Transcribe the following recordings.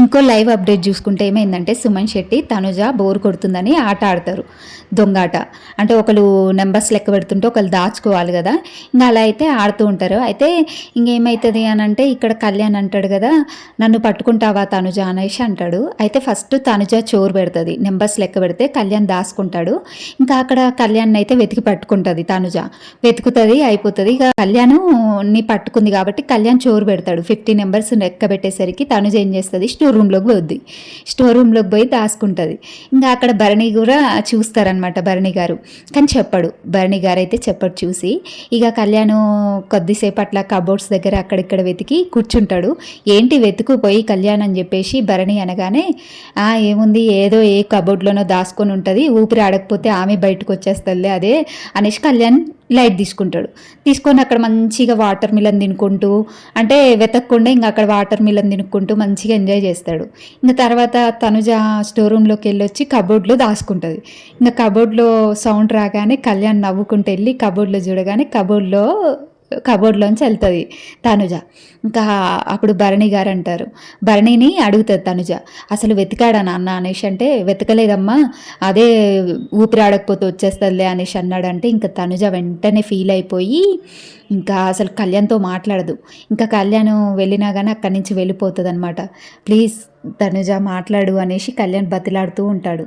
ఇంకో live update చూసుకుంటే ఏమైందంటే సుమన్ శెట్టి తనుజ బోర్ కొడుతుందని ఆట ఆడతారు దొంగాట అంటే ఒకరు నెంబర్స్ లెక్క పెడుతుంటే ఒకరు దాచుకోవాలి కదా. ఇంకా అలా అయితే ఆడుతూ ఉంటారు. అయితే ఇంకేమవుతుంది అని అంటే ఇక్కడ కళ్యాణ్ అంటాడు కదా నన్ను పట్టుకుంటావా తనుజ? అనేసి అంటాడు. అయితే ఫస్ట్ తనుజ చోరు పెడుతుంది. నెంబర్స్ లెక్క పెడితే కళ్యాణ్ దాచుకుంటాడు. ఇంకా అక్కడ కళ్యాణ్ అయితే వెతికి పట్టుకుంటుంది తనుజ. వెతుకుతుంది అయిపోతుంది. ఇక కళ్యాణ్ని పట్టుకుంది కాబట్టి కళ్యాణ్ చోరు పెడతాడు. ఫిఫ్టీ నెంబర్స్ లెక్క పెట్టేసరికి తనుజ ఏం చేస్తుంది? స్టోర్ రూమ్లోకి పోద్ది. స్టోర్ రూమ్లోకి పోయి దాచుకుంటుంది. ఇంకా అక్కడ భరణి కూడా చూస్తారనమాట భరణి గారు. కానీ చెప్పడు. భరణి గారు అయితే చెప్పడు చూసి. ఇక కళ్యాణం కొద్దిసేపు అట్లా కబోర్డ్స్ దగ్గర అక్కడిక్కడ వెతికి కూర్చుంటాడు. ఏంటి వెతుకుపోయి కళ్యాణం కళ్యాణ్ అని చెప్పేసి భరణి అనగానే ఏముంది? ఏదో ఏ కబోర్డ్లోనో దాచుకొని ఉంటుంది. ఊపిరి ఆడకపోతే ఆమె బయటకు వచ్చేస్తుంది అదే. అనేసి కళ్యాణ్ లైట్ తీసుకుంటాడు. తీసుకొని అక్కడ మంచిగా వాటర్ మిలన్ తినుకుంటూ అంటే వెతకకుండా ఇంకా అక్కడ వాటర్ మిలన్ తినుకుంటూ మంచిగా ఎంజాయ్ చేస్తాడు. ఇంకా తర్వాత తనుజ స్టోర్ రూమ్లోకి వెళ్ళి వచ్చి కబోర్డ్లో దాచుకుంటుంది. ఇంకా కబోర్డ్లో సౌండ్ రాగానే కళ్యాణ్ నవ్వుకుంటూ వెళ్ళి కబోర్డ్లో చూడగానే కబోర్డ్లో కబోర్డ్లోంచి వెళ్తుంది తనుజ. ఇంకా అప్పుడు భరణి గారు అంటారు భరణిని అడుగుతుంది తనుజ అసలు వెతికాడా నాన్న? అనేసి అంటే వెతకలేదమ్మా అదే ఊపిరి ఆడకపోతే వచ్చేస్తుందిలే అనేసి అన్నాడంటే ఇంకా తనుజ వెంటనే ఫీల్ అయిపోయి ఇంకా అసలు కళ్యాణ్తో మాట్లాడదు. ఇంకా కళ్యాణ్ వెళ్ళినా కానీ అక్కడి నుంచి వెళ్ళిపోతుంది అనమాట ప్లీజ్ తనుజ మాట్లాడు అనేసి కళ్యాణ్ బతిలాడుతూ ఉంటాడు.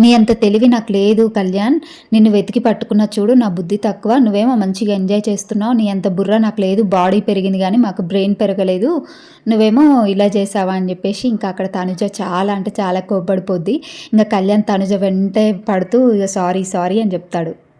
నీ అంత తెలివి నాకు లేదు కళ్యాణ్. నిన్ను వెతికి పట్టుకున్న చూడు నా బుద్ధి తక్కువ. నువ్వేమో మంచిగా ఎంజాయ్ చేస్తున్నావు. నీ అంత బుర్ర నాకు లేదు. బాడీ పెరిగింది కానీ మాకు బ్రెయిన్ పెరగలేదు. నువ్వేమో ఇలా చేసావా అని చెప్పేసి ఇంకా అక్కడ తనుజ చాలా అంటే చాలా కోప్పడిపోద్ది. ఇంకా కళ్యాణ్ తనుజ వెంటే పడుతూ ఇక సారీ సారీ అని చెప్తాడు.